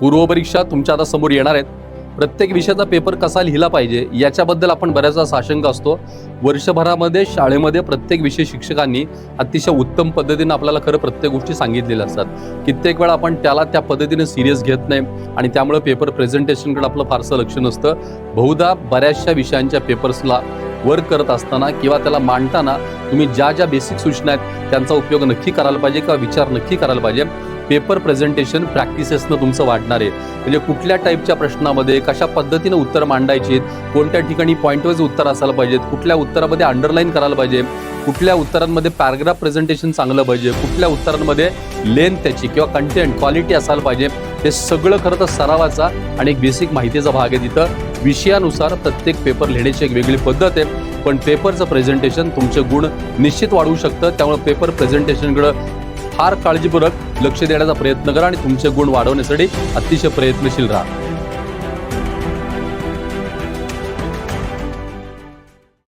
पूर्वपरीक्षा तुमच्या आता समोर येणार आहेत. प्रत्येक विषयाचा पेपर कसा लिहिला पाहिजे याच्याबद्दल आपण बऱ्याचदा साशंक असतो. वर्षभरामध्ये शाळेमध्ये प्रत्येक विषय शिक्षकांनी अतिशय उत्तम पद्धतीने आपल्याला खरं प्रत्येक गोष्टी सांगितलेल्या असतात. कित्येक वेळा आपण त्याला त्या पद्धतीने सिरियस घेत नाही आणि त्यामुळे पेपर प्रेझेंटेशनकडे आपलं फारसं लक्ष नसतं. बहुधा बऱ्याचशा विषयांच्या पेपर्सला वर्क करत असताना किंवा त्याला मांडताना तुम्ही ज्या ज्या बेसिक सूचना आहेत त्यांचा उपयोग नक्की करायला पाहिजे किंवा विचार नक्की करायला पाहिजे. पेपर प्रेझेंटेशन प्रॅक्टिसेसनं तुमचं वाढणार आहे. म्हणजे कुठल्या टाईपच्या प्रश्नामध्ये कशा पद्धतीनं उत्तर मांडायची कोणत्या ठिकाणी पॉईंट वाईज उत्तर असायला पाहिजेत कुठल्या उत्तरामध्ये अंडरलाईन करायला पाहिजे कुठल्या उत्तरांमध्ये पॅराग्राफ प्रेझेंटेशन चांगलं पाहिजे कुठल्या उत्तरांमध्ये लेंथ त्याची किंवा कंटेंट क्वालिटी असायला पाहिजे हे सगळं खरं तर सरावाचा आणि एक बेसिक माहितीचा भाग आहे तिथं. विषयानुसार प्रत्येक पेपर लिहिण्याची एक वेगळी पद्धत आहे पण पेपरचं प्रेझेंटेशन तुमचे गुण निश्चित वाढवू शकतं त्यामुळे पेपर प्रेझेंटेशनकडं फार काळजीपूर्वक लक्ष देण्याचा प्रयत्न करा आणि तुमचे गुण वाढवण्यासाठी अतिशय प्रयत्नशील राहा.